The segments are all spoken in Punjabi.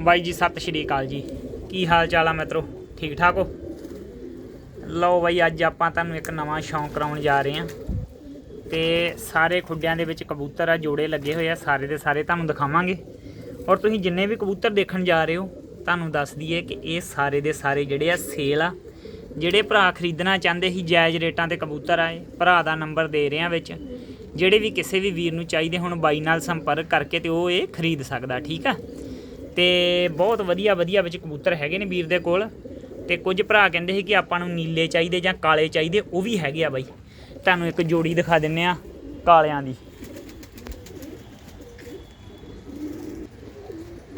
ਬਾਈ ਜੀ, ਸਤਿ ਸ਼੍ਰੀ ਅਕਾਲ ਜੀ। ਕੀ ਹਾਲ ਚਾਲ ਆ ਮਿੱਤਰੋ? ਠੀਕ ਠਾਕ ਹੋ? ਲਓ ਬਾਈ, ਅੱਜ ਆਪਾਂ ਤੁਹਾਨੂੰ ਇੱਕ ਨਵਾਂ ਸ਼ੌਂਕ ਕਰਾਉਣ ਜਾ ਰਹੇ ਹਾਂ। ਤੇ ਸਾਰੇ ਖੁੱਡਿਆਂ ਦੇ ਵਿੱਚ ਕਬੂਤਰ ਆ, ਜੋੜੇ ਲੱਗੇ ਹੋਏ ਆ, ਸਾਰੇ ਦੇ ਸਾਰੇ ਤੁਹਾਨੂੰ ਦਿਖਾਵਾਂਗੇ। ਔਰ ਤੁਸੀਂ ਜਿੰਨੇ ਵੀ ਕਬੂਤਰ ਦੇਖਣ ਜਾ ਰਹੇ ਹੋ, ਤੁਹਾਨੂੰ ਦੱਸ ਦਈਏ ਕਿ ਇਹ ਸਾਰੇ ਦੇ ਸਾਰੇ ਜਿਹੜੇ ਆ, ਸੇਲ ਆ। ਜਿਹੜੇ ਭਰਾ ਖਰੀਦਣਾ ਚਾਹੁੰਦੇ ਸੀ, ਜਾਇਜ਼ ਰੇਟਾਂ ਤੇ ਕਬੂਤਰ ਆਏ। ਭਰਾ ਦਾ ਨੰਬਰ ਦੇ ਰਹੇ ਆ ਵਿੱਚ। ਜਿਹੜੇ ਵੀ ਕਿਸੇ ਵੀ ਵੀਰ ਨੂੰ ਚਾਹੀਦੇ ਹੁਣ, ਬਾਈ ਨਾਲ ਸੰਪਰਕ ਕਰਕੇ ਤੇ ਉਹ ਇਹ ਖਰੀਦ ਸਕਦਾ, ਠੀਕ ਆ? ਤੇ ਬਹੁਤ ਵਧੀਆ ਵਧੀਆ ਵਿੱਚ ਕਬੂਤਰ ਹੈਗੇ ਨੇ ਵੀਰ ਦੇ ਕੋਲ। ਤੇ ਕੁਝ ਭਰਾ ਕਹਿੰਦੇ ਸੀ ਕਿ ਆਪਾਂ ਨੂੰ ਨੀਲੇ ਚਾਹੀਦੇ ਜਾਂ ਕਾਲੇ ਚਾਹੀਦੇ, ਉਹ ਵੀ ਹੈਗੇ ਆ ਬਾਈ। ਤੁਹਾਨੂੰ ਇੱਕ ਜੋੜੀ ਦਿਖਾ ਦਿੰਨੇ ਆ ਕਾਲਿਆਂ ਦੀ।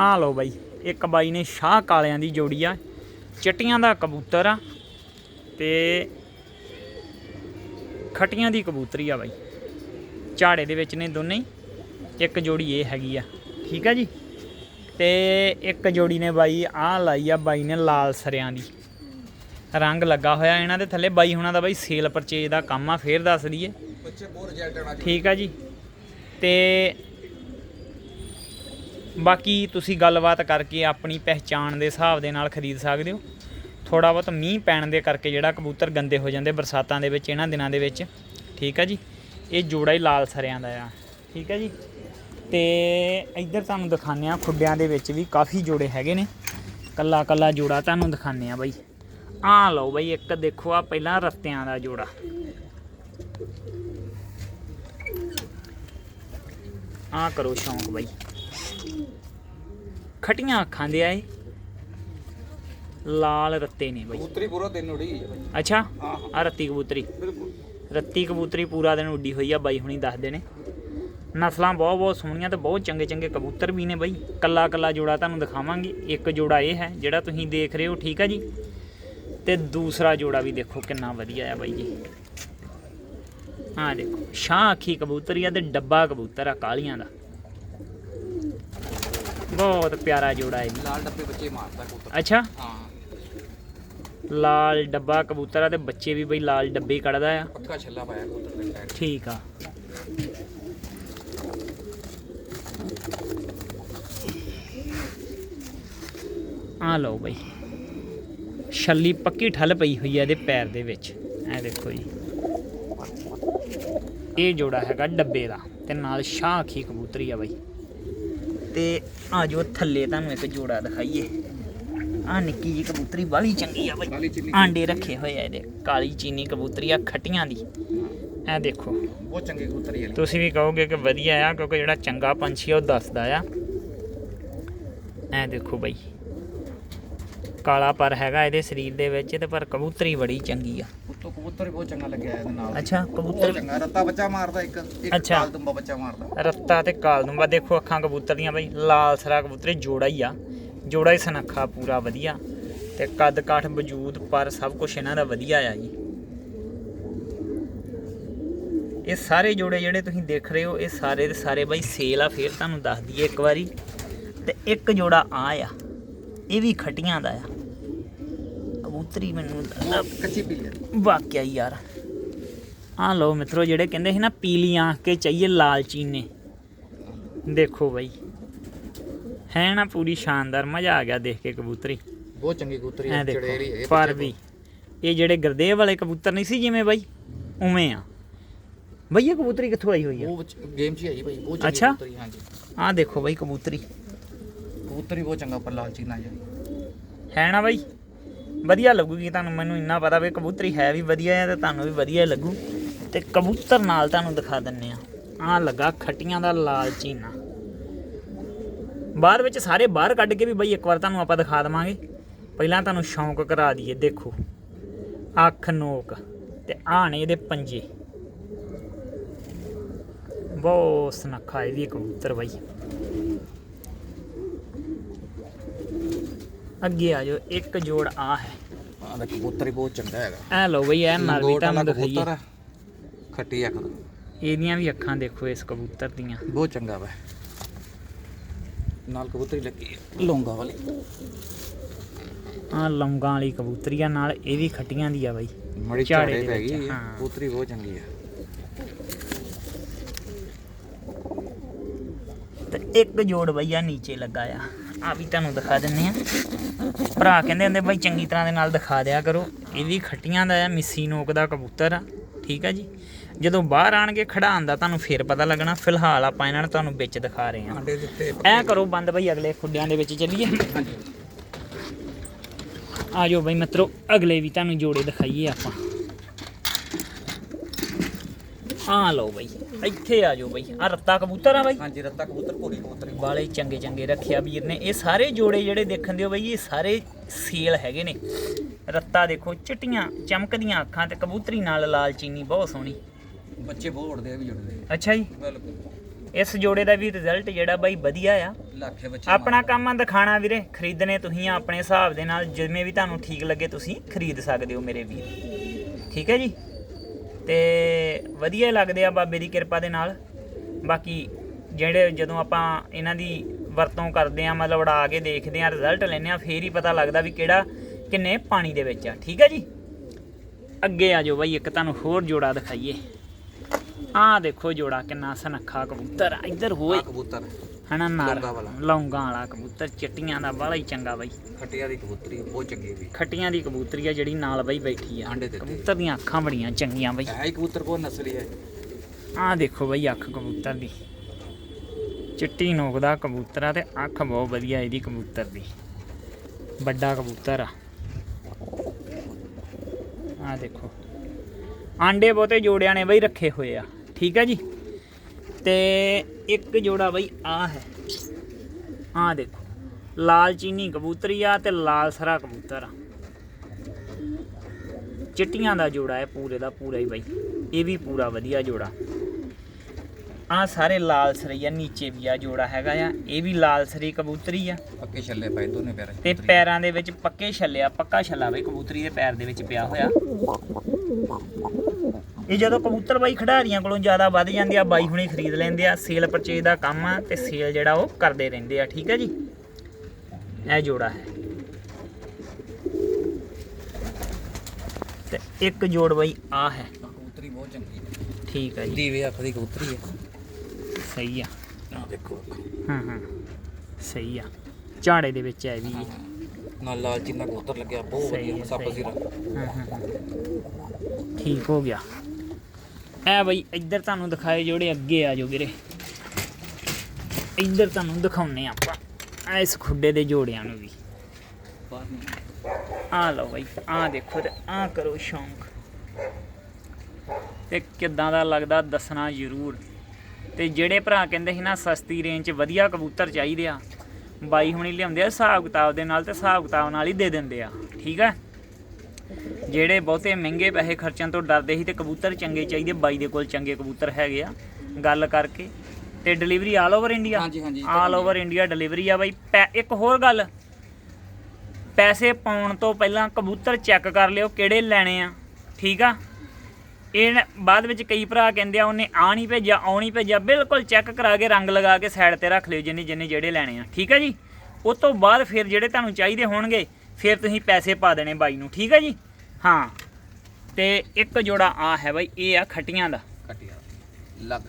ਆ ਲਓ ਬਾਈ, ਇੱਕ ਬਾਈ ਨੇ ਸ਼ਾਹ ਕਾਲਿਆਂ ਦੀ ਜੋੜੀ ਆ। ਚਟੀਆਂ ਦਾ ਕਬੂਤਰ ਆ ਤੇ ਖਟੀਆਂ ਦੀ ਕਬੂਤਰੀ ਆ ਬਾਈ। ਝਾੜੇ ਦੇ ਵਿੱਚ ਨੇ ਦੋਨੇ ਇੱਕ ਜੋੜੀ ਇਹ ਹੈਗੀ ਆ। ਠੀਕ ਆ ਜੀ? ਤੇ ਇੱਕ ਜੋੜੀ ਨੇ ਬਾਈ ਆਹ ਲਾਈ ਆ ਬਾਈ ਨੇ ਲਾਲ ਸਰਿਆਂ ਦੀ। ਰੰਗ ਲੱਗਾ ਹੋਇਆ ਇਹਨਾਂ ਦੇ ਥੱਲੇ। ਬਾਈ ਹੁਣਾਂ ਦਾ ਬਾਈ ਸੇਲ ਪਰਚੇਜ ਦਾ ਕੰਮ ਆ ਫੇਰ ਦੱਸ ਦਈਏ। ਬੱਚੇ ਬਹੁਤ ਰਿਜ਼ਲਟ ਆਣਾ ਠੀਕ ਆ ਜੀ। ਤੇ ਬਾਕੀ ਤੁਸੀਂ ਗੱਲਬਾਤ ਕਰਕੇ ਆਪਣੀ ਪਹਿਚਾਣ ਦੇ ਹਿਸਾਬ ਦੇ ਨਾਲ ਖਰੀਦ ਸਕਦੇ ਹੋ। ਥੋੜਾ ਬਹੁਤ ਮੀਂਹ ਪੈਣ ਦੇ ਕਰਕੇ ਜਿਹੜਾ ਕਬੂਤਰ ਗੰਦੇ ਹੋ ਜਾਂਦੇ ਬਰਸਾਤਾਂ ਦੇ ਵਿੱਚ ਇਹਨਾਂ ਦਿਨਾਂ ਦੇ ਵਿੱਚ। ਠੀਕ ਆ ਜੀ। ਇਹ ਜੋੜਾ ਹੀ ਲਾਲ ਸਰਿਆਂ ਦਾ ਆ। ਠੀਕ ਆ ਜੀ। ਤੇ ਇੱਧਰ ਤੁਹਾਨੂੰ ਦਿਖਾਉਂਦੇ ਆ ਖੁੱਡਿਆਂ ਦੇ ਵਿੱਚ ਵੀ ਕਾਫੀ ਜੋੜੇ ਹੈਗੇ ਨੇ। ਕੱਲਾ ਕੱਲਾ ਜੋੜਾ ਤੁਹਾਨੂੰ ਦਿਖਾਉਂਦੇ ਆ ਬਾਈ। ਆਹ ਲਓ ਬਾਈ ਇੱਕ ਦੇਖੋ ਆ ਪਹਿਲਾਂ ਰਸਤਿਆਂ ਦਾ ਜੋੜਾ। ਆ ਕਰੋ ਸ਼ੌਂਕ ਬਾਈ। ਖਟੀਆਂ ਅੱਖਾਂ ਦੇ ਆਏ ਲਾਲ ਰੱਤੇ ਨੇ ਬਾਈ। ਕਬੂਤਰੀ ਪੂਰਾ ਦਿਨ ਉੜੀ ਹੈ ਬਾਈ। ਅੱਛਾ ਆ ਰੱਤੀ ਕਬੂਤਰੀ। ਬਿਲਕੁਲ। ਰੱਤੀ ਕਬੂਤਰੀ ਪੂਰਾ ਦਿਨ ਉੱਡੀ ਹੋਈ ਆ ਬਾਈ ਹੁਣੀ ਦੱਸਦੇ ਨੇ। ਨਸਲਾਂ ਬਹੁਤ ਬਹੁਤ ਸੋਹਣੀਆਂ ਤੇ ਬਹੁਤ ਚੰਗੇ ਚੰਗੇ ਕਬੂਤਰ ਵੀ ਨੇ ਬਾਈ। ਕੱਲਾ ਕੱਲਾ ਜੋੜਾ ਤੁਹਾਨੂੰ ਦਿਖਾਵਾਂਗੇ। ਇੱਕ ਜੋੜਾ ਇਹ ਹੈ ਜਿਹੜਾ ਤੁਸੀਂ ਦੇਖ ਰਹੇ ਹੋ ਠੀਕ ਆ ਜੀ? ਤੇ ਦੂਸਰਾ ਜੋੜਾ ਵੀ ਦੇਖੋ ਕਿੰਨਾ ਵਧੀਆ ਆ ਬਾਈ ਜੀ। ਆਹ ਦੇਖੋ ਸ਼ਾਹ ਅੱਖੀ ਕਬੂਤਰੀ ਆ ਤੇ ਡੱਬਾ ਕਬੂਤਰ ਆ ਕਾਲੀਆਂ ਦਾ। ਬਹੁਤ ਪਿਆਰਾ ਜੋੜਾ ਹੈ ਲਾਲ ਡੱਬੇ ਬੱਚੇ ਮਾਰਦਾ ਕਬੂਤਰ। ਅੱਛਾ? ਹਾਂ। ਲਾਲ ਡੱਬਾ ਕਬੂਤਰ ਆ ਤੇ ਬੱਚੇ ਵੀ ਬਈ ਲਾਲ ਡੱਬੇ ਹੀ ਕੱਢਦਾ ਆ। ਪੱਕਾ ਛੱਲਾ ਪਾਇਆ ਕਬੂਤਰ ਦੇ ਠੀਕ ਆ। ਆ ਲਓ ਬਈ। ਛੱਲੀ ਪੱਕੀ ਠੱਲ ਪਈ ਹੋਈ ਆ ਇਹਦੇ ਪੈਰ ਦੇ ਵਿੱਚ। ਐ ਦੇਖੋ ਜੀ। ਇਹ ਜੋੜਾ ਹੈਗਾ ਡੱਬੇ ਦਾ ਤੇ ਨਾਲ ਸ਼ਾਹ ਅੱਖੀ ਕਬੂਤਰੀ ਆ ਬਈ। ਤੇ ਆ ਜੋ ਥੱਲੇ ਤੁਹਾਨੂੰ ਇੱਕ ਜੋੜਾ ਦਿਖਾਈਏ। ਆ ਨਿੱਕੀ ਜੀ ਕਬੂਤਰੀ ਬਾਹਲੀ ਚੰਗੀ ਆ ਬਈ। ਆਂਡੇ ਰੱਖੇ ਹੋਏ ਆ ਇਹਦੇ। ਕਾਲੀ ਚੀਨੀ ਕਬੂਤਰੀ ਆ ਖਟੀਆਂ ਦੀ। ਇਹ ਦੇਖੋ। ਬਹੁਤ ਚੰਗੀ ਕਬੂਤਰੀ ਹੈ ਤੁਸੀਂ ਵੀ ਕਹੋਗੇ ਕਿ ਵਧੀਆ ਆ ਕਿਉਂਕਿ ਜਿਹੜਾ ਚੰਗਾ ਪੰਛੀ ਆ ਉਹ ਦੱਸਦਾ ਆ। ਇਹ ਦੇਖੋ ਬਈ। ਕਾਲਾ ਪਰ ਹੈਗਾ ਇਹਦੇ ਸਰੀਰ ਦੇ ਵਿੱਚ ਤੇ ਪਰ ਕਬੂਤਰੀ ਬੜੀ ਚੰਗੀ ਆ। ਉੱਤੋਂ ਕਬੂਤਰ ਵੀ ਬਹੁਤ ਚੰਗਾ ਲੱਗਿਆ ਇਹਦੇ ਨਾਲ। ਅੱਛਾ ਕਬੂਤਰ ਚੰਗਾ। ਰੱਤਾ ਬੱਚਾ ਮਾਰਦਾ ਇੱਕ ਇੱਕ ਅੱਛਾ। ਕਾਲ ਦੁੰਬਾ ਬੱਚਾ ਮਾਰਦਾ। ਰੱਤਾ ਤੇ ਕਾਲਦੁੰਬਾ ਦੇਖੋ ਅੱਖਾਂ ਕਬੂਤਰ ਦੀਆਂ ਬਈ ਲਾਲ ਸਰਾ ਕਬੂਤਰੀ ਜੋੜਾ ਹੀ ਆ। ਜੋੜਾ ਹੀ ਸਨੱਖਾ ਪੂਰਾ ਵਧੀਆ। ਤੇ ਕੱਦ ਕਾਠ ਵਜੂਦ ਪਰ ਸਭ ਕੁਝ ਇਹਨਾਂ ਦਾ ਵਧੀਆ ਆ ਜੀ। ਇਹ ਸਾਰੇ ਜੋੜੇ ਜਿਹੜੇ ਤੁਸੀਂ ਦੇਖ ਰਹੇ ਹੋ ਇਹ ਸਾਰੇ ਦੇ ਸਾਰੇ ਬਈ ਸੇਲ ਆ ਫੇਰ ਤੁਹਾਨੂੰ ਦੱਸ ਦਈਏ ਇੱਕ ਵਾਰੀ। ਤੇ ਇੱਕ ਜੋੜਾ ਆ ਆ ਇਹ ਵੀ ਖਟੀਆਂ ਦਾ ਆ। ਕਬੂਤਰੀ ਮੈਨੂੰ ਲੱਗਦਾ। ਕੱਚੀ ਪੀਲੀ ਵਾਕਿਆ ਯਾਰ। ਆ ਲੋ ਮਿੱਤਰੋ ਜਿਹੜੇ ਕਹਿੰਦੇ ਸੀ ਨਾ ਪੀਲੀ ਆਂਖ ਕੇ ਚਾਹੀਏ ਲਾਲ ਚੀਨੇ ਦੇਖੋ ਬਈ। ਹੈ ਨਾ ਪੂਰੀ ਸ਼ਾਨਦਾਰ ਮਜ਼ਾ ਆ ਗਿਆ ਦੇਖ ਕੇ ਕਬੂਤਰੀ। ਬਹੁਤ ਚੰਗੀ ਕਬੂਤਰੀ ਹੈ ਚੜੇਰੀ ਹੈ ਪਰ ਵੀ ਇਹ ਜਿਹੜੇ ਗਰਦੇਵ ਵਾਲੇ ਕਬੂਤਰ ਨਹੀਂ ਸੀ ਜਿਵੇਂ ਬਾਈ ਉਵੇਂ ਆ। ਬਈ ਇਹ ਕਬੂਤਰੀ ਕਿੱਥੋਂ ਆਈ ਹੋਈ ਆ? ਉਹ ਗੇਮ 'ਚ ਹੀ ਆਈ ਭਾਈ ਬਹੁਤ ਚੰਗੀ। ਕਬੂਤਰੀ ਹਾਂਜੀ। ਆਹ ਦੇਖੋ ਬਾਈ ਕਬੂਤਰੀ। ਕਬੂਤਰੀ ਬਹੁਤ ਚੰਗਾ ਪਰ ਲਾਲ ਚੀਨਾ ਜੀ ਹੈ ਨਾ ਬਾਈ? ਵਧੀਆ ਲੱਗੂਗੀ ਤੁਹਾਨੂੰ, ਮੈਨੂੰ ਇੰਨਾ ਪਤਾ ਵੀ ਕਬੂਤਰੀ ਹੈ ਵੀ ਵਧੀਆ ਹੈ ਤੇ ਤੁਹਾਨੂੰ ਵੀ ਵਧੀਆ ਲੱਗੂ। ਤੇ ਕਬੂਤਰ ਨਾਲ ਤੁਹਾਨੂੰ ਦਿਖਾ ਦਿੰਨੇ ਆ। ਆਹ ਲੱਗਾ ਖਟੀਆਂ ਦਾ ਲਾਲ ਚੀਨਾ। ਬਾਅਦ ਵਿੱਚ ਸਾਰੇ ਬਾਹਰ ਕੱਢ ਕੇ ਵੀ ਬਈ ਇੱਕ ਵਾਰ ਤੁਹਾਨੂੰ ਆਪਾਂ ਦਿਖਾ ਦਵਾਂਗੇ। ਪਹਿਲਾਂ ਤੁਹਾਨੂੰ ਸ਼ੌਂਕ ਕਰਾ ਦਈਏ, ਦੇਖੋ। ਅੱਖ ਨੋਕ ਤੇ ਆਹ ਨੇ ਇਹਦੇ ਪੰਜੇ। ਬਹੁਤ ਸਨਖਾ ਇਹ ਵੀ ਕਬੂਤਰ ਬਾਈ। ਅੱਗੇ ਆ ਜਾਓ ਇੱਕ ਜੋੜ ਆ ਹੈ। ਆਹ ਦਾ ਕਬੂਤਰ ਹੀ ਬਹੁਤ ਚੰਗਾ ਹੈਗਾ। ਐ ਲਓ ਬਈ ਐ ਨਰ ਵੀ ਤੁਹਾਨੂੰ ਦਿਖਾਈਏ। ਖੱਟੀ ਅੱਖ ਦਾ। ਇਹਦੀਆਂ ਵੀ ਅੱਖਾਂ ਦੇਖੋ ਇਸ ਕਬੂਤਰ ਦੀਆਂ। ਬਹੁਤ ਚੰਗਾ ਵਾ। ਨਾਲ ਕਬੂਤਰੀ ਲੱਗੀ ਹੈ ਲੌਂਗਾ ਵਾਲੀ। ਆ ਲੌਂਗਾਂ ਵਾਲੀ ਕਬੂਤਰੀ ਆ ਨਾਲ ਇਹ ਵੀ ਖੱਟੀਆਂ ਦੀ ਆ ਬਾਈ। ਮੜੀ ਝਾੜੇ ਪੈ ਗਈ। ਕਬੂਤਰੀ ਬਹੁਤ ਚੰਗੀ ਹੈ ਤੇ ਇੱਕ ਜੋੜ ਬਈਆ ਨੀਚੇ ਲੱਗਾ ਆ। ਆ ਵੀ ਤੁਹਾਨੂੰ ਦਿਖਾ ਦਿੰਨੇ ਆ ਭਰਾ ਕਹਿੰਦੇ ਹੁੰਦੇ ਬਾਈ ਚੰਗੀ ਤਰ੍ਹਾਂ ਦੇ ਨਾਲ ਦਿਖਾ ਦਿਆ ਕਰੋ। ਇਹ ਵੀ ਖੱਟੀਆਂ ਦਾ ਆ ਮਿੱਸੀ ਨੋਕ ਦਾ ਕਬੂਤਰ ਆ ਠੀਕ ਆ ਜੀ। ਜਦੋਂ ਬਾਹਰ ਆਣਗੇ ਖੜਾਉਣ ਦਾ ਤੁਹਾਨੂੰ ਫੇਰ ਪਤਾ ਲੱਗਣਾ। ਫਿਲਹਾਲ ਆਪਾਂ ਇਹਨਾਂ ਨੂੰ ਤੁਹਾਨੂੰ ਵਿੱਚ ਦਿਖਾ ਰਹੇ ਆ ਐ ਕਰੋ ਬੰਦ ਬਈ ਅਗਲੇ ਖੁੱਡਿਆਂ ਦੇ ਵਿੱਚ ਚੱਲੀਏ। ਆ ਜਾਓ ਬਈ ਮਿੱਤਰੋ ਅਗਲੇ ਵੀ ਤੁਹਾਨੂੰ ਜੋੜੇ ਦਿਖਾਈਏ ਆਪਾਂ। ਆ ਲਓ ਬਈ। ਇੱਥੇ ਆ ਜਾਓ ਬਈ। ਆ ਰੱਤਾ ਕਬੂਤਰ ਆ ਬਈ। ਹਾਂਜੀ ਰੱਤਾ ਕਬੂਤਰ ਪੂਰੀ ਕਬੂਤਰ। ਵਾਲੇ ਚੰਗੇ ਚੰਗੇ ਰੱਖਿਆ ਵੀਰ ਨੇ। ਇਹ ਸਾਰੇ ਜੋੜੇ ਜਿਹੜੇ ਦੇਖਣ ਦਿਓ ਬਈ ਇਹ ਸਾਰੇ ਸੇਲ ਹੈਗੇ ਨੇ। ਰੱਤਾ ਦੇਖੋ ਚਿੱਟੀਆਂ ਚਮਕਦੀਆਂ ਅੱਖਾਂ ਤੇ ਕਬੂਤਰੀ ਨਾਲ ਲਾਲ ਚੀਨੀ ਬਹੁਤ ਸੋਹਣੀ। ਬੱਚੇ ਬਹੁਤ ਉੜਦੇ ਆ ਵੀ ਜੁੜਦੇ ਅੱਛਾ ਜੀ। ਬਿਲਕੁਲ। ਇਸ ਜੋੜੇ ਦਾ ਵੀ ਰਿਜ਼ਲਟ ਜਿਹੜਾ ਬਾਈ ਵਧੀਆ ਆ। ਲੱਖੇ ਬੱਚੇ ਆਪਣਾ ਕੰਮ ਆ ਦਿਖਾਣਾ ਵੀਰੇ। ਖਰੀਦਣੇ ਤੁਸੀਂ ਆਪਣੇ ਹਿਸਾਬ ਦੇ ਨਾਲ। ਜਿਵੇਂ ਵੀ ਤੁਹਾਨੂੰ ਠੀਕ ਲੱਗੇ ਤੁਸੀਂ ਖਰੀਦ ਸਕਦੇ ਹੋ ਮੇਰੇ ਵੀਰ। ਠੀਕ ਹੈ ਜੀ? ਤੇ ਵਧੀਆ ਲੱਗਦੇ ਆ ਬਾਬੇ ਦੀ ਕਿਰਪਾ ਦੇ ਨਾਲ। ਬਾਕੀ ਜਿਹੜੇ ਜਦੋਂ ਆਪਾਂ ਇਹਨਾਂ ਦੀ ਵਰਤੋਂ ਕਰਦੇ ਆ, ਮਤਲਬ ਉਡਾ ਕੇ ਦੇਖਦੇ ਆ ਰਿਜ਼ਲਟ ਲੈਂਦੇ ਆ, ਫੇਰ ਹੀ ਪਤਾ ਲੱਗਦਾ ਵੀ ਕਿਹੜਾ ਕਿੰਨੇ ਪਾਣੀ ਦੇ ਵਿੱਚ ਆ। ਠੀਕ ਆ ਜੀ? ਅੱਗੇ ਆ ਜਾਓ ਬਾਈ, ਇੱਕ ਤੁਹਾਨੂੰ ਹੋਰ ਜੋੜਾ ਦਿਖਾਈਏ। ਆਹ ਦੇਖੋ ਜੋੜਾ ਕਿੰਨਾ ਸਨੱਖਾ ਕਬੂਤਰ ਆ। ਇੱਧਰ ਹੋਏ। ਆ ਕਬੂਤਰ। ਹਨਾ ਨਾਰ ਲੌਂਗਾਂ ਵਾਲਾ। ਲੌਂਗਾਂ ਵਾਲਾ ਕਬੂਤਰ ਚਿੱਟੀਆਂ ਦਾ ਬਾਹਲਾ ਹੀ ਚੰਗਾ ਬਾਈ। ਖੱਟੀਆਂ ਦੀ ਕਬੂਤਰੀ ਬਹੁਤ ਚੰਗੀ ਵੀ। ਖੱਟੀਆਂ ਦੀ ਕਬੂਤਰੀ ਆ ਜਿਹੜੀ ਨਾਲ ਬਾਈ ਬੈਠੀ ਆ। ਆਂਡੇ ਦਿੱਤੇ। ਕਬੂਤਰ ਦੀਆਂ ਅੱਖਾਂ ਬੜੀਆਂ ਚੰਗੀਆਂ ਬਾਈ। ਹੈ ਹੀ ਕਬੂਤਰ ਬਹੁਤ ਨਸਲੀ ਹੈ ਆਹ ਦੇਖੋ ਬਾਈ ਅੱਖ ਕਬੂਤਰ ਦੀ। ਚਿੱਟੀ ਨੋਕ ਦਾ ਕਬੂਤਰ ਆ ਤੇ ਅੱਖ ਬਹੁਤ ਵਧੀਆ ਇਹਦੀ ਕਬੂਤਰ ਦੀ। ਵੱਡਾ ਕਬੂਤਰ ਆ। ਆਹ ਦੇਖੋ। ਆਂਡੇ ਬਹੁਤੇ ਜੋੜਿਆਂ ਨੇ ਬਾਈ ਰੱਖੇ ਹੋਏ ਆ। ਠੀਕ ਆ ਜੀ? ਤੇ ਇੱਕ ਜੋੜਾ ਬਈ ਆ ਹੈ। ਆਹ ਦੇਖੋ, ਲਾਲ ਚੀਨੀ ਕਬੂਤਰੀ ਆ ਤੇ ਲਾਲ ਸਰਾ ਕਬੂਤਰ ਆ। ਚਿੱਟੀਆਂ ਦਾ ਜੋੜਾ ਹੈ ਪੂਰੇ ਦਾ ਪੂਰਾ ਹੀ ਬਾਈ। ਇਹ ਵੀ ਪੂਰਾ ਵਧੀਆ ਜੋੜਾ। ਆ ਸਾਰੇ ਲਾਲ ਸਰਈਆ ਨੀਚੇ ਵੀ ਆ ਜੋੜਾ ਹੈਗਾ ਆ ਇਹ ਵੀ ਲਾਲ ਸਰੀ ਕਬੂਤਰੀ ਆ। ਪੱਕੇ ਛੱਲੇ ਪਏ ਦੋਨੇ ਪੈਰਾਂ 'ਚ ਤੇ ਪੈਰਾਂ ਦੇ ਵਿੱਚ ਪੱਕੇ ਛੱਲਿਆ ਪੱਕਾ ਛੱਲਾ ਬਈ ਕਬੂਤਰੀ ਦੇ ਪੈਰ ਦੇ ਵਿੱਚ ਪਿਆ ਹੋਇਆ। ਇਹ ਜਦੋਂ ਕਬੂਤਰ ਬਾਈ ਖਿਡਾਰੀਆਂ ਕੋਲੋਂ ਜ਼ਿਆਦਾ ਵੱਧ ਜਾਂਦੇ ਆ ਬਾਈ ਹੁਣੇ ਖਰੀਦ ਲੈਂਦੇ ਆ ਸੇਲ ਪਰਚੇਜ ਦਾ ਕੰਮ ਆ ਤੇ ਸੇਲ ਜਿਹੜਾ ਉਹ ਕਰਦੇ ਰਹਿੰਦੇ ਆ ਠੀਕ ਹੈ ਜੀ? ਇਹ ਜੋੜਾ ਹੈ। ਤੇ ਇੱਕ ਜੋੜ ਬਾਈ ਆ ਹੈ। ਕਬੂਤਰੀ ਬਹੁਤ ਚੰਗੀ ਹੈ। ਠੀਕ ਹੈ ਜੀ। ਦੀਵੇ ਅੱਖ ਦੀ ਕਬੂਤਰੀ ਹੈ। ਸਹੀ ਆ। ਆ ਦੇਖੋ ਹਾਂ ਹਾਂ। ਸਹੀ ਆ। ਝਾੜੇ ਦੇ ਵਿੱਚ ਹੈ ਵੀ। ਨਾਲ ਲਾਲ ਚੀਨਾ ਕਬੂਤਰ ਲੱਗਿਆ ਬਹੁਤ ਸਹੀ ਹੈ, ਵਧੀਆ ਸੱਪ ਸਹੀ ਸਿਰਾ ਹਾਂ ਹਾਂ ਹਾਂ। ਠੀਕ ਹੋ ਗਿਆ। ਐ ਬਈ ਇੱਧਰ ਤੁਹਾਨੂੰ ਦਿਖਾਏ ਜਿਹੜੇ ਅੱਗੇ ਆ ਜੋ ਵੀਰੇ। ਇੱਧਰ ਤੁਹਾਨੂੰ ਦਿਖਾਉਨੇ ਆਪਾਂ ਐ ਇਸ ਖੁੱਡੇ ਦੇ ਜੋੜਿਆਂ ਨੂੰ ਵੀ। ਆ ਲਓ ਬਈ ਆ ਦੇਖੋ ਤੇ ਆ ਕਰੋ ਸ਼ੌਂਕ। ਤੇ ਕਿੱਦਾਂ ਦਾ ਲੱਗਦਾ ਦੱਸਣਾ ਜ਼ਰੂਰ। ਤੇ ਜਿਹੜੇ ਭਰਾ ਕਹਿੰਦੇ ਸੀ ਨਾ ਸਸਤੀ ਰੇਂਜ 'ਚ ਵਧੀਆ ਕਬੂਤਰ ਚਾਹੀਦੇ ਆ ਬਾਈ ਹੁਣੀ ਲਿਆਉਂਦੇ ਆ ਹਿਸਾਬ ਕਿਤਾਬ ਦੇ ਨਾਲ ਤੇ ਹਿਸਾਬ ਕਿਤਾਬ ਨਾਲ ਹੀ ਦੇ ਦਿੰਦੇ ਆ ਠੀਕ ਆ? ਜਿਹੜੇ ਬਹੁਤੇ ਮਹਿੰਗੇ ਪੈਸੇ ਖਰਚਣ ਤੋਂ ਡਰਦੇ ਸੀ ਤੇ ਕਬੂਤਰ ਚੰਗੇ ਚਾਹੀਦੇ ਬਾਈ ਦੇ ਕੋਲ ਚੰਗੇ ਕਬੂਤਰ ਹੈਗੇ ਆ ਗੱਲ ਕਰਕੇ। ਤੇ ਡਿਲੀਵਰੀ ਆਲ ਓਵਰ ਇੰਡੀਆ ਹਾਂਜੀ, ਹਾਂਜੀ, ਆਲ ਓਵਰ ਇੰਡੀਆ ਡਿਲੀਵਰੀ ਆ ਬਾਈ। ਇੱਕ ਹੋਰ ਗੱਲ ਪੈਸੇ ਪਾਉਣ ਤੋਂ ਪਹਿਲਾਂ ਕਬੂਤਰ ਚੈੱਕ ਕਰ ਲਿਓ ਕਿਹੜੇ ਲੈਣੇ ਆ ਠੀਕ ਆ? ਇਹ ਬਾਅਦ ਵਿੱਚ ਕਈ ਭਰਾ ਕਹਿੰਦੇ ਆ ਉਹਨੇ ਆ ਨਹੀਂ ਭੇਜਿਆ ਆਉ ਨਹੀਂ ਭੇਜਿਆ ਬਿਲਕੁਲ ਚੈੱਕ ਕਰਾ ਕੇ ਰੰਗ ਲਗਾ ਕੇ ਸਾਈਡ ਤੇ ਰੱਖ ਲਿਓ ਜਿੰਨੇ ਜਿੰਨੇ ਜਿਹੜੇ ਲੈਣੇ ਆ ਠੀਕ ਆ ਜੀ? ਉਸ ਤੋਂ ਬਾਅਦ ਫਿਰ ਜਿਹੜੇ ਤੁਹਾਨੂੰ ਚਾਹੀਦੇ ਹੋਣਗੇ ਫਿਰ ਤੁਸੀਂ ਪੈਸੇ ਪਾ ਦੇਣੇ ਬਾਈ ਨੂੰ ਠੀਕ ਆ ਜੀ? ਹਾਂ। ਤੇ ਇੱਕ ਜੋੜਾ ਆ ਹੈ ਬਾਈ ਇਹ ਆ ਖੱਟੀਆਂ ਦਾ। ਖੱਟੀਆਂ। ਲੱਗ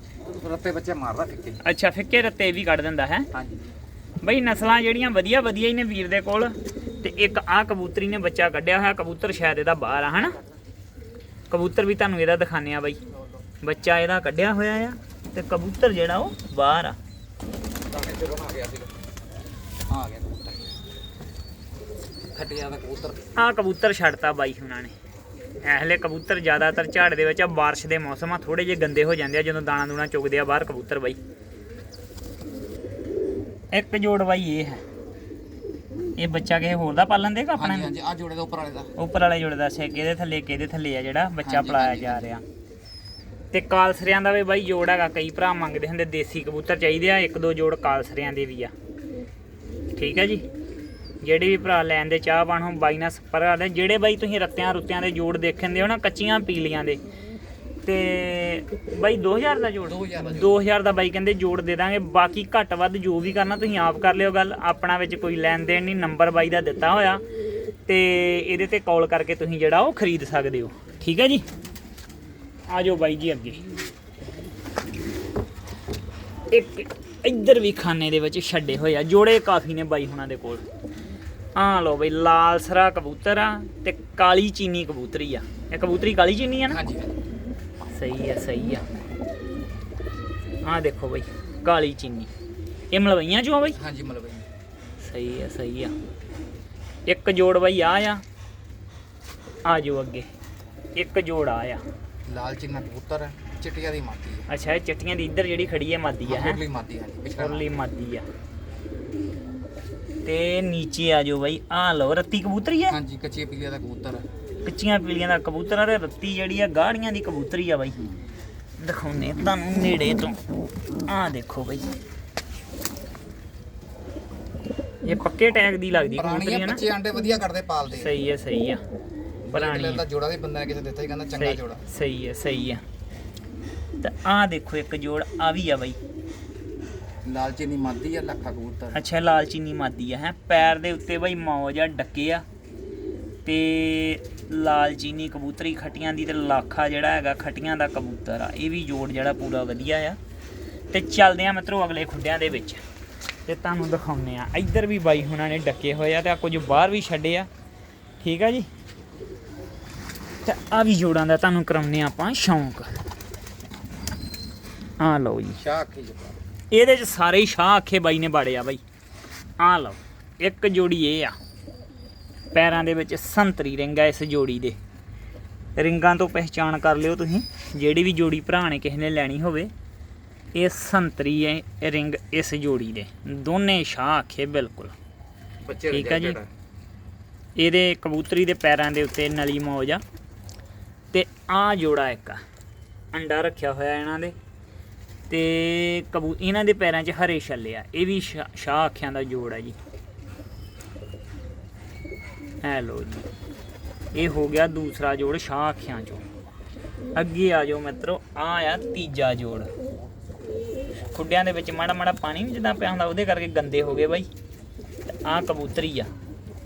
ਰੱਤੇ ਬੱਚੇ ਮਾਰਦਾ ਫਿੱਕੇ। ਅੱਛਾ ਫਿੱਕੇ ਰੱਤੇ ਵੀ ਕੱਢ ਦਿੰਦਾ ਹੈ? ਹਾਂਜੀ। ਬਈ ਨਸਲਾਂ ਜਿਹੜੀਆਂ ਵਧੀਆ ਵਧੀਆ ਹੀ ਨੇ ਵੀਰ ਦੇ ਕੋਲ ਤੇ ਇੱਕ ਆ ਕਬੂਤਰੀ ਨੇ ਬੱਚਾ ਕੱਢਿਆ ਹੋਇਆ ਕਬੂਤਰ ਸ਼ਾਇਦ ਇਹਦਾ ਬਾਹਰ ਆ ਹਨਾ? ਕਬੂਤਰ ਵੀ ਤੁਹਾਨੂੰ ਇਹਦਾ ਦਿਖਾਣੇ ਆ ਬਾਈ। ਬੱਚਾ ਇਹਦਾ ਕੱਢਿਆ ਹੋਇਆ ਆ ਤੇ ਕਬੂਤਰ ਜਿਹੜਾ ਉਹ ਬਾਹਰ ਆ। ਆ ਕਬੂਤਰ ਛੱਡਤਾ ਬਾਈ ਹੁਣਾਂ ਨੇ। ਐਹਲੇ ਕਬੂਤਰ ਜ਼ਿਆਦਾਤਰ ਝਾੜ ਦੇ ਵਿੱਚ ਆ, ਬਾਰਿਸ਼ ਦੇ ਮੌਸਮ ਆ ਥੋੜੇ ਜਿਹੇ ਗੰਦੇ ਹੋ ਜਾਂਦੇ ਆ, ਜਦੋਂ ਦਾਣਾ ਦੂਣਾ ਚੁਗਦੇ ਆ ਬਾਹਰ ਕਬੂਤਰ ਬਾਈ। ਇੱਕ ਜੋੜ ਬਾਈ ਇਹ ਹੈ। ਇਹ ਬੱਚਾ ਕਿਸੇ ਹੋਰ ਦਾ ਪਾਲਣ ਦੇਗਾ ਆਪਣਾ? ਹਾਂਜੀ ਹਾਂਜੀ ਆ ਜੋੜੇ ਦਾ ਉੱਪਰ ਵਾਲੇ ਦਾ। ਉੱਪਰ ਵਾਲੇ ਜੋੜੇ ਦਾ ਸੇ ਕਿਹਦੇ ਥੱਲੇ ਕਿਹਦੇ ਥੱਲੇ ਆ ਜਿਹੜਾ ਬੱਚਾ ਹਾਂਜੀ, ਪਲਾਇਆ ਹਾਂਜੀ, ਜਾ ਰਿਹਾ? ਤੇ ਕਾਲਸਰਿਆਂ ਦਾ ਵੀ ਬਾਈ ਜੋੜ ਹੈਗਾ ਕਈ ਭਰਾ ਮੰਗਦੇ ਹੁੰਦੇ ਦੇਸੀ ਕਬੂਤਰ ਚਾਹੀਦੇ ਆ ਇੱਕ ਦੋ ਜੋੜ ਕਾਲਸਰਿਆਂ ਦੇ ਵੀ ਆ। ਠੀਕ ਹੈ ਜੀ? ਜਿਹੜੇ ਵੀ ਭਰਾ ਲੈਣ ਦੇ ਚਾਹ ਪਾਣ ਹੁਣ ਬਾਈ ਨਾਲ ਸੰਪਰਕ ਕਰਦੇ ਜਿਹੜੇ ਬਾਈ ਤੁਸੀਂ ਰੱਤਿਆਂ ਰੁੱਤਿਆਂ ਦੇ ਜੋੜ ਦੇਖਣ ਦੇ ਹੋ ਨਾ ਕੱਚੀਆਂ ਪੀਲੀਆਂ ਦੇ ਤੇ ਬਾਈ 2000 ਦਾ ਜੋੜ। 2000 ਦਾ 2000 ਦਾ ਬਾਈ ਕਹਿੰਦੇ ਜੋੜ ਦੇ ਦਾਂਗੇ। ਬਾਕੀ ਘੱਟ ਵੱਧ ਜੋ ਵੀ ਕਰਨਾ ਤੁਸੀਂ ਆਪ ਕਰ ਲਿਓ ਗੱਲ। ਆਪਣਾ ਵਿੱਚ ਕੋਈ ਲੈਣ ਦੇਣ ਨਹੀਂ ਨੰਬਰ ਬਾਈ ਦਾ ਦਿੱਤਾ ਹੋਇਆ। ਤੇ ਇਹਦੇ ਤੇ ਕਾਲ ਕਰਕੇ ਤੁਸੀਂ ਜਿਹੜਾ ਉਹ ਖਰੀਦ ਸਕਦੇ ਹੋ। ਠੀਕ ਹੈ ਜੀ? ਆ ਜਾਓ ਬਾਈ ਜੀ ਅੱਗੇ। ਇੱਕ ਇੱਧਰ ਵੀ ਖਾਨੇ ਦੇ ਵਿੱਚ ਛੱਡੇ ਹੋਏ ਆ। ਜੋੜੇ ਕਾਫੀ ਨੇ ਬਾਈ ਹੁਣਾਂ ਦੇ ਕੋਲ। ਆ ਲੋ ਬਈ ਲਾਲ ਸਰਾ ਕਬੂਤਰ ਆ ਤੇ ਕਾਲੀ ਚੀਨੀ ਕਬੂਤਰੀ ਆ। ਇਹ ਕਬੂਤਰੀ ਕਾਲੀ ਚੀਨੀ ਆ ਨਾ? ਹਾਂਜੀ। ਸਹੀ ਆ ਸਹੀ ਆ। ਆ ਦੇਖੋ ਬਈ ਕਾਲੀ ਚੀਨੀ। ਇਹ ਮਲਵਈਆਂ ਚੋਂ ਆ ਬਈ? ਹਾਂਜੀ ਮਲਬਈ ਸਹੀ ਆ ਸਹੀ ਆ। ਇੱਕ ਜੋੜ ਬਈ ਆ ਆ ਆ ਜੋ ਅੱਗੇ। ਇੱਕ ਜੋੜ ਆ ਆ। ਲਾਲ ਚਿੰਨਾ ਕਬੂਤਰ ਹੈ ਚਿੱਟੀਆਂ ਦੀ ਮਾਦੀ ਹੈ। ਅੱਛਾ ਇਹ ਚਿੱਟੀਆਂ ਦੀ ਇੱਧਰ ਜਿਹੜੀ ਖੜੀ ਹੈ ਮਾਦੀ ਆ ਹੈ ਮੁਰਲੀ ਮਾਦੀ ਹਾਂਜੀ ਵਿਚਕਾਰ ਉਰਲੀ ਮਾਦੀ ਆ। ਤੇ ਨੀਚੇ ਆ ਜੋ ਬਈ। ਆ ਲਓ ਰੱਤੀ ਕਬੂਤਰੀ ਹੈ ਹਾਂਜੀ ਕੱਚੀ ਪੀਲੀਆ ਦਾ ਕਬੂਤਰ ਹੈ। ਕੱਚੀਆਂ ਪੀਲੀਆਂ ਦਾ ਕਬੂਤਰ ਆ ਤੇ ਰੱਤੀ ਜਿਹੜੀ ਆ ਗਾੜੀਆਂ ਦੀ ਕਬੂਤਰੀ ਆ ਬਾਈ। ਦਿਖਾਉਨੇ ਤੁਹਾਨੂੰ ਨੇੜੇ ਤੋਂ। ਆ ਦੇਖੋ ਬਾਈ। ਇਹ ਪੱਕੇ ਟੈਗ ਦੀ ਲੱਗਦੀ ਕਬੂਤਰੀ ਹੈ ਨਾ। ਬੱਚੇ ਆਂਡੇ ਵਧੀਆ ਕੱਢਦੇ ਪਾਲਦੇ ਆ। ਸਹੀ ਹੈ ਸਹੀ ਆ। ਪੁਰਾਣੀ ਆ। ਦਾ ਜੋੜਾ ਵੀ ਬੰਦਾ ਨੇ ਕਿਸੇ ਦਿੱਤਾ ਹੀ ਕਹਿੰਦਾ ਚੰਗਾ ਸਹੀ- ਜੋੜਾ। ਸਹੀ ਹੈ ਸਹੀ ਹੈ ਤੇ ਆ ਦੇਖੋ ਇੱਕ ਜੋੜ ਆ ਵੀ ਆ ਬਾਈ। ਲਾਲ ਚੀਨੀ ਮਾਦੀ ਹੈ ਲੱਖਾ ਕਬੂਤਰ। ਅੱਛਾ ਲਾਲ ਚੀਨੀ ਮਾਦੀ ਆ ਹੈ। ਪੈਰ ਦੇ ਉੱਤੇ ਬਾਈ ਮੌਜ ਆ ਡੱਕੇ ਆ। ਤੇ ਲਾਲ ਚੀਨੀ ਕਬੂਤਰੀ ਖਟੀਆਂ ਦੀ ਤੇ ਲਾਖਾ ਜਿਹੜਾ ਹੈਗਾ ਖਟੀਆਂ ਦਾ ਕਬੂਤਰ ਆ ਇਹ ਵੀ ਜੋੜ ਜਿਹੜਾ ਪੂਰਾ ਵਧੀਆ ਆ। ਤੇ ਚੱਲਦੇ ਆ ਮਿੱਤਰੋ ਅਗਲੇ ਖੁੱਡਿਆਂ ਦੇ ਵਿੱਚ। ਤੇ ਤੁਹਾਨੂੰ ਦਿਖਾਉਨੇ ਆ ਇੱਧਰ ਵੀ ਬਾਈ ਹੁਣਾਂ ਨੇ ਡੱਕੇ ਹੋਏ ਆ ਤੇ ਆ ਕੁਝ ਬਾਹਰ ਵੀ ਛੱਡੇ ਆ। ਠੀਕ ਆ ਜੀ? ਤੇ ਆ ਵੀ ਜੋੜਾਂ ਦਾ ਤੁਹਾਨੂੰ ਕਰਾਉਨੇ ਆ ਆਪਾਂ ਸ਼ੌਂਕ। ਆ ਲਓ ਜੀ। ਸ਼ਾਹ ਅੱਖੀ ਇਹਦੇ ਚ ਸਾਰੇ ਹੀ ਸ਼ਾਹ ਆਖੇ ਬਾਈ ਨੇ ਬਾੜੇ ਆ ਬਾਈ। ਆ ਲਓ ਇੱਕ ਜੋੜੀ ਇਹ ਆ। ਪੈਰਾਂ ਦੇ ਵਿੱਚ ਸੰਤਰੀ ਰਿੰਗ ਆ ਇਸ ਜੋੜੀ ਦੇ। ਰਿੰਗਾਂ ਤੋਂ ਪਹਿਚਾਣ ਕਰ ਲਿਓ ਤੁਸੀਂ ਜਿਹੜੀ ਵੀ ਜੋੜੀ ਭਰਾ ਨੇ ਕਿਸੇ ਨੇ ਲੈਣੀ ਹੋਵੇ ਇਹ ਸੰਤਰੀ ਹੈ ਰਿੰਗ ਇਸ ਜੋੜੀ ਦੇ। ਦੋਨੇ ਸ਼ਾਹ ਆਖੇ ਬਿਲਕੁਲ। ਠੀਕ ਆ ਜੀ। ਇਹਦੇ ਕਬੂਤਰੀ ਦੇ ਪੈਰਾਂ ਦੇ ਉੱਤੇ ਨਲੀ ਮੌਜ ਆ। ਤੇ ਆ ਜੋੜਾ ਇੱਕ ਆ ਅੰਡਾ ਰੱਖਿਆ ਹੋਇਆ ਇਹਨਾਂ ਦੇ। ਤੇ ਕਬੂ ਇਹਨਾਂ ਦੇ ਪੈਰਾਂ 'ਚ ਹਰੇ ਛੱਲੇ ਆ ਇਹ ਵੀ ਸ਼ਾਹ ਅੱਖਾਂ ਦਾ ਜੋੜ ਆ ਜੀ। ਹੈ ਲੋ ਜੀ। ਇਹ ਹੋ ਗਿਆ ਦੂਸਰਾ ਜੋੜ ਸ਼ਾਹ ਅੱਖਾਂ 'ਚੋਂ। ਅੱਗੇ ਆ ਜਾਓ ਮਿੱਤਰੋ ਆ ਆ ਤੀਜਾ ਜੋੜ। ਖੁੱਡਿਆਂ ਦੇ ਵਿੱਚ ਮਾੜਾ ਮਾੜਾ ਪਾਣੀ ਵੀ ਜਿੱਦਾਂ ਪਿਆ ਹੁੰਦਾ ਉਹਦੇ ਕਰਕੇ ਗੰਦੇ ਹੋ ਗਏ ਬਾਈ। ਆ ਕਬੂਤਰੀ ਆ।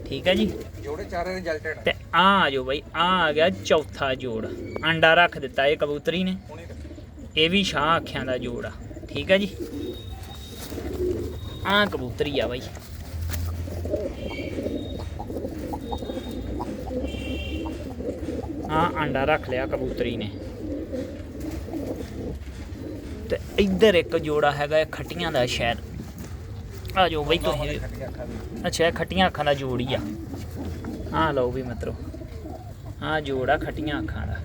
ਠੀਕ ਹੈ ਜੀ? ਜੋੜੇ ਚਾਰੇ ਰਿਜ਼ਲਟਡ ਤੇ ਆ ਆ ਜਾਓ ਬਾਈ ਆ ਆ ਗਿਆ ਚੌਥਾ ਜੋੜ। ਅੰਡਾ ਰੱਖ ਦਿੱਤਾ ਇਹ ਕਬੂਤਰੀ ਨੇ। ਇਹ ਵੀ ਸ਼ਾਹ ਅੱਖਾਂ ਦਾ ਜੋੜ ਆ। ਠੀਕ ਹੈ ਜੀ? ਆ ਕਬੂਤਰੀ ਆ ਬਾਈ। ਆ ਅੰਡਾ ਰੱਖ ਲਿਆ ਕਬੂਤਰੀ ਨੇ। ਤੇ ਇੱਧਰ ਇੱਕ ਜੋੜਾ ਹੈਗਾ ਇਹ ਖੱਟੀਆਂ ਦਾ ਸ਼ਾਇਦ। ਆ ਜਾਓ ਬਾਈ ਤੁਸੀਂ। ਅੱਛਾ ਖੱਟੀਆਂ ਅੱਖਾਂ ਦਾ ਜੋੜ ਆ। ਆ ਲਓ ਵੀ ਮਿੱਤਰੋ। ਆ ਜੋੜ ਖੱਟੀਆਂ ਅੱਖਾਂ ਦਾ।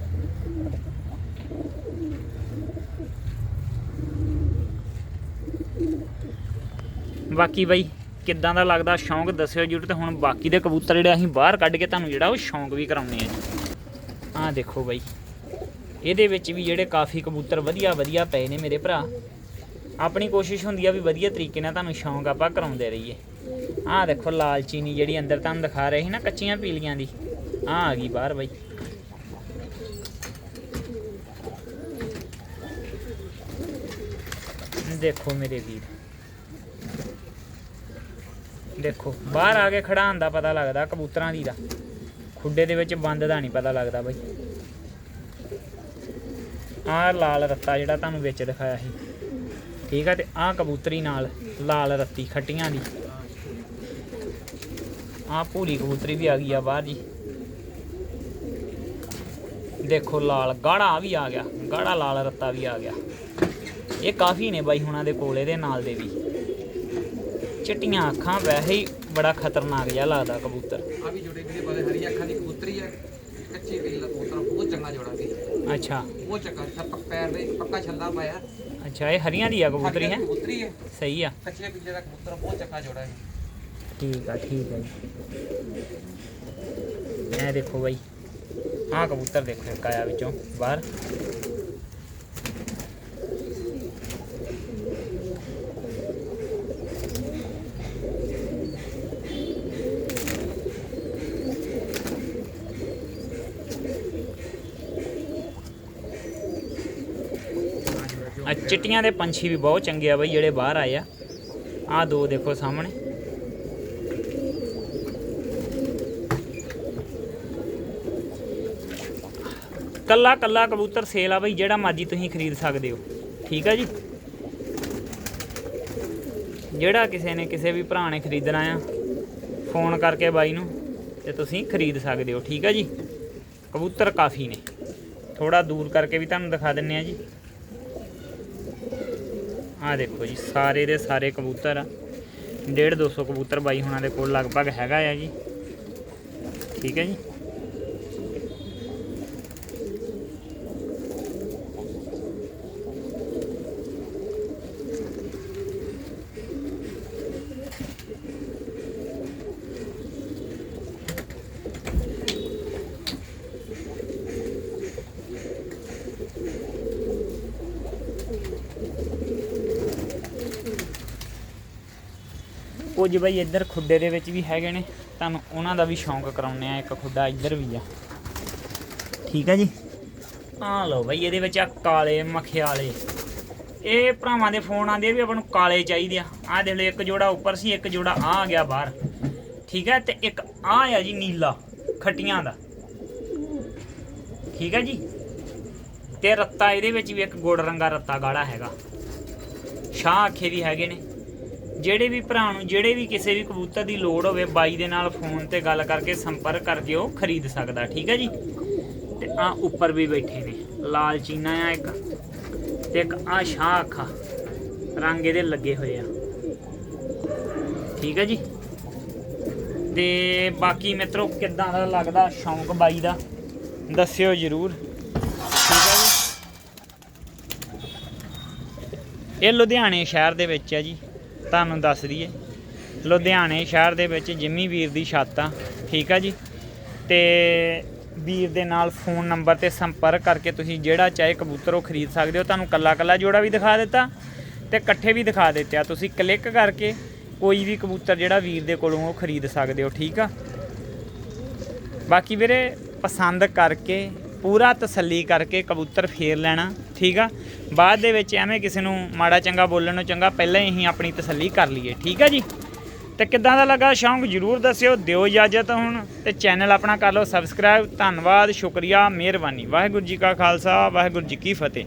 ਬਾਕੀ ਬਾਈ ਕਿੱਦਾਂ ਦਾ ਲੱਗਦਾ? ਸ਼ੌਂਕ ਦੱਸਿਓ ਜਰੂਰ ਤੇ ਹੁਣ ਬਾਕੀ ਦੇ ਕਬੂਤਰ ਜਿਹੜੇ ਅਸੀਂ ਬਾਹਰ ਕੱਢ ਕੇ ਤੁਹਾਨੂੰ ਜਿਹੜਾ ਉਹ ਸ਼ੌਂਕ ਵੀ ਕਰਾਉਣੇ ਆ ਜੀ। ਆ ਦੇਖੋ ਬਾਈ। ਇਹਦੇ ਵਿੱਚ ਵੀ ਜਿਹੜੇ ਕਾਫੀ ਕਬੂਤਰ ਵਧੀਆ ਵਧੀਆ ਪਏ ਨੇ ਮੇਰੇ ਭਰਾ। ਆਪਣੀ ਕੋਸ਼ਿਸ਼ ਹੁੰਦੀ ਆ ਵੀ ਵਧੀਆ ਤਰੀਕੇ ਨਾਲ ਤੁਹਾਨੂੰ ਸ਼ੌਂਕ ਆਪਾਂ ਕਰਾਉਂਦੇ ਰਹੀਏ। ਆਹ ਦੇਖੋ ਲਾਲ ਚੀਨੀ ਜਿਹੜੀ ਅੰਦਰ ਤੁਹਾਨੂੰ ਦਿਖਾ ਰਹੇ ਸੀ ਨਾ ਕੱਚੀਆਂ ਪੀਲੀਆਂ ਦੀ। ਆ ਆ ਗਈ ਬਾਹਰ ਬਾਈ। ਦੇਖੋ ਮੇਰੇ ਵੀਰ। ਦੇਖੋ, ਬਾਹਰ ਆ ਕੇ ਖੜਾਉਣ ਦਾ ਪਤਾ ਲੱਗਦਾ ਕਬੂਤਰਾਂ ਦੀ ਦਾ। ਖੁੱਡੇ ਦੇ ਵਿੱਚ ਬੰਦ ਦਾ ਨਹੀਂ ਪਤਾ ਲੱਗਦਾ ਬਾਈ। ਆਹ ਲਾਲ ਰੱਤਾ ਜਿਹੜਾ ਤੁਹਾਨੂੰ ਵਿੱਚ ਦਿਖਾਇਆ ਸੀ। ਠੀਕ ਆ ਤੇ ਆਹ ਕਬੂਤਰੀ ਨਾਲ ਲਾਲ ਰੱਤੀ ਖੱਟੀਆਂ ਦੀ। ਆਹ ਭੂਰੀ ਕਬੂਤਰੀ ਵੀ ਆ ਗਈ ਆ ਬਾਹਰ ਜੀ। ਦੇਖੋ ਲਾਲ ਗਾੜਾ ਵੀ ਆ ਗਿਆ, ਗਾੜਾ ਲਾਲ ਰੱਤਾ ਵੀ ਆ ਗਿਆ। ਇਹ ਕਾਫੀ ਨੇ ਬਾਈ ਹੁਣਾਂ ਦੇ ਕੋਲ ਇਹਦੇ ਨਾਲ ਦੇ ਵੀ। ਚਿੱਟੀਆਂ ਅੱਖਾਂ ਵੈਸੇ ਹੀ ਬੜਾ ਖਤਰਨਾਕ ਜਿਹਾ ਲੱਗਦਾ ਕਬੂਤਰ ਆ ਵੀ ਜੋੜੇ ਵੀਰੇ ਬਾਰੇ ਹਰੀ ਅੱਖਾਂ ਦੀ ਕਬੂਤਰੀ ਹੈ ਕੱਚੀ ਪੀਲੀ ਦਾ ਕਬੂਤਰ ਬਹੁਤ ਚੰਗਾ ਜੋੜਾ ਵੀ ਅੱਛਾ ਬਹੁਤ ਚੰਗਾ ਛੱਪ ਪੈਰ ਦੇ ਇੱਕ ਪੱਕਾ ਛੱਲਾ ਪਾਇਆ ਅੱਛਾ ਇਹ ਹਰੀਆਂ ਦੀ ਆ ਕਬੂਤਰੀ ਹੈ ਕਬੂਤਰੀ ਹੈ ਸਹੀ ਆ ਕੱਚੇ ਪੀਲੇ ਦਾ ਕਬੂਤਰ ਬਹੁਤ ਚੰਗਾ ਜੋੜਾ ਹੈ ਠੀਕ ਆ ਠੀਕ ਆ ਜੀ ਇਹ ਦੇਖੋ ਬਾਈ ਆਹ ਕਬੂਤਰ ਦੇਖੋ ਇੱਕ ਆਇਆ ਵਿੱਚੋਂ ਬਾਹਰ ਆ ਚਿੱਟੀਆਂ ਦੇ ਪੰਛੀ ਵੀ ਬਹੁਤ ਚੰਗੇ ਆ ਬਾਈ, ਜਿਹੜੇ ਬਾਹਰ ਆਏ ਆ। ਆਹ ਦੋ ਦੇਖੋ ਸਾਹਮਣੇ। ਕੱਲਾ ਕੱਲਾ ਕਬੂਤਰ ਸੇਲ ਆ ਬਈ, ਜਿਹੜਾ ਮਰਜ਼ੀ ਤੁਸੀਂ ਖਰੀਦ ਸਕਦੇ ਹੋ। ਠੀਕ ਆ ਜੀ? ਜਿਹੜਾ ਕਿਸੇ ਨੇ ਕਿਸੇ ਵੀ ਭਰਾ ਨੇ ਖਰੀਦਣਾ ਆ, ਫੋਨ ਕਰਕੇ ਬਾਈ ਨੂੰ ਤੇ ਤੁਸੀਂ ਖਰੀਦ ਸਕਦੇ ਹੋ। ਠੀਕ ਆ ਜੀ? ਕਬੂਤਰ ਕਾਫੀ ਨੇ। ਥੋੜਾ ਦੂਰ ਕਰਕੇ ਵੀ ਤੁਹਾਨੂੰ ਦਿਖਾ ਦਿੰਨੇ ਆ ਜੀ। ਆਹ ਦੇਖੋ ਜੀ, ਸਾਰੇ ਦੇ ਸਾਰੇ ਕਬੂਤਰ ਆ। 1.5 200 ਕਬੂਤਰ ਬਾਈ ਹੁਣਾਂ ਦੇ ਕੋਲ ਲਗਭਗ ਹੈਗਾ ਆ ਜੀ। ਠੀਕ ਹੈ ਜੀ? ਜੀ ਬਾਈ ਇੱਧਰ ਖੁੱਡੇ ਦੇ ਵਿੱਚ ਵੀ ਹੈਗੇ ਨੇ। ਤੁਹਾਨੂੰ ਉਹਨਾਂ ਦਾ ਵੀ ਸ਼ੌਂਕ ਕਰਾਉਨੇ ਆ ਇੱਕ ਖੁੱਡਾ ਇੱਧਰ ਵੀ ਆ। ਠੀਕ ਹੈ ਜੀ? ਆ ਲਓ ਬਾਈ, ਇਹਦੇ ਵਿੱਚ ਆ ਕਾਲੇ ਮਖਿਆਲੇ। ਇਹ ਭਰਾਵਾਂ ਦੇ ਫੋਨ ਆਉਂਦੇ ਆ ਵੀ ਆਪਾਂ ਨੂੰ ਕਾਲੇ ਚਾਹੀਦੇ ਆ। ਆਹ ਦੇਖ ਲਓ, ਇੱਕ ਜੋੜਾ ਉੱਪਰ ਸੀ, ਇੱਕ ਜੋੜਾ ਆ ਆ ਗਿਆ ਬਾਹਰ। ਠੀਕ ਹੈ ਤੇ ਇੱਕ ਆ ਆ ਜੀ ਨੀਲਾ, ਖੱਟੀਆਂ ਦਾ। ਠੀਕ ਹੈ ਜੀ? ਤੇ ਰੱਤਾ ਇਹਦੇ ਵਿੱਚ ਵੀ ਇੱਕ ਗੁੜ ਰੰਗਾ ਰੱਤਾ ਗਾੜਾ ਹੈਗਾ। ਸ਼ਾਹ ਆਖੇ ਵੀ ਹੈਗੇ ਨੇ। ਜਿਹੜੇ ਵੀ ਭਰਾ ਨੂੰ, ਜਿਹੜੇ ਵੀ ਕਿਸੇ ਵੀ ਕਬੂਤਰ ਦੀ ਲੋੜ ਹੋਵੇ, ਬਾਈ ਦੇ ਨਾਲ ਫੋਨ ਤੇ ਗੱਲ ਕਰਕੇ ਸੰਪਰਕ ਕਰਕੇ ਉਹ ਖਰੀਦ ਸਕਦਾ, ਠੀਕ ਹੈ ਜੀ? ਤੇ ਆ ਉੱਪਰ ਵੀ ਬੈਠੇ ਨੇ, ਲਾਲ ਚੀਨਾ ਆ ਇੱਕ ਤੇ ਇੱਕ ਆ ਸ਼ਾਹ ਅੱਖਾ, ਰੰਗ ਇਹਦੇ ਲੱਗੇ ਹੋਏ ਆ। ਠੀਕ ਹੈ ਜੀ? ਤੇ ਬਾਕੀ ਮਿੱਤਰੋ, ਕਿੱਦਾਂ ਦਾ ਲੱਗਦਾ ਸ਼ੌਂਕ ਬਾਈ ਦਾ? ਦੱਸਿਓ ਜਰੂਰ। ਠੀਕ ਹੈ ਜੀ? ਇਹ ਲੁਧਿਆਣੇ ਸ਼ਹਿਰ ਦੇ ਵਿੱਚ ਹੈ ਜੀ। ਤੁਹਾਨੂੰ ਦੱਸ ਦਈਏ। ਲੁਧਿਆਣੇ ਸ਼ਹਿਰ ਦੇ ਵਿੱਚ ਜਿੰਮੀ ਵੀਰ ਦੀ ਛੱਤ ਆ, ਠੀਕ ਆ ਜੀ? ਤੇ ਵੀਰ ਦੇ ਨਾਲ ਫੋਨ ਨੰਬਰ ਤੇ ਸੰਪਰਕ ਕਰਕੇ ਤੁਸੀਂ ਜਿਹੜਾ ਚਾਹੇ ਕਬੂਤਰ ਉਹ ਖਰੀਦ ਸਕਦੇ ਹੋ। ਤੁਹਾਨੂੰ ਕੱਲਾ ਕੱਲਾ ਜੋੜਾ ਵੀ ਦਿਖਾ ਦਿੱਤਾ ਤੇ ਇਕੱਠੇ ਵੀ ਦਿਖਾ ਦਿੱਤੇ ਆ। ਤੁਸੀਂ ਕਲਿੱਕ ਕਰਕੇ ਕੋਈ ਵੀ ਕਬੂਤਰ ਜਿਹੜਾ ਵੀਰ ਦੇ ਕੋਲੋਂ ਉਹ ਖਰੀਦ ਸਕਦੇ ਹੋ, ਠੀਕ ਆ? ਬਾਕੀ ਵੀਰੇ, ਪਸੰਦ ਕਰਕੇ, ਪੂਰਾ ਤਸੱਲੀ ਕਰਕੇ ਕਬੂਤਰ ਫੇਰ ਲੈਣਾ, ਠੀਕ ਆ? ਬਾਅਦ ਦੇ ਵਿੱਚ ਐਵੇਂ ਕਿਸੇ ਨੂੰ ਮਾੜਾ ਚੰਗਾ ਬੋਲਣ ਨੂੰ ਚੰਗਾ ਪਹਿਲਾਂ ਹੀ ਅਸੀਂ ਆਪਣੀ ਤਸੱਲੀ ਕਰ ਲਈਏ, ਠੀਕ ਆ ਜੀ? ਤੇ ਕਿੱਦਾਂ ਦਾ ਲੱਗਾ? ਸ਼ੌਂਕ ਜਰੂਰ ਦੱਸਿਓ, ਦਿਓ ਇਜਾਜ਼ਤ ਹੁਣ ਤੇ ਚੈਨਲ ਆਪਣਾ ਕਰ ਲਓ ਸਬਸਕ੍ਰਾਈਬ ਧੰਨਵਾਦ, ਸ਼ੁਕਰੀਆ, ਮਿਹਰਬਾਨੀ। ਵਾਹਿਗੁਰੂ ਜੀ ਕਾ ਖਾਲਸਾ, ਵਾਹਿਗੁਰੂ ਜੀ ਕੀ ਫਤਿਹ।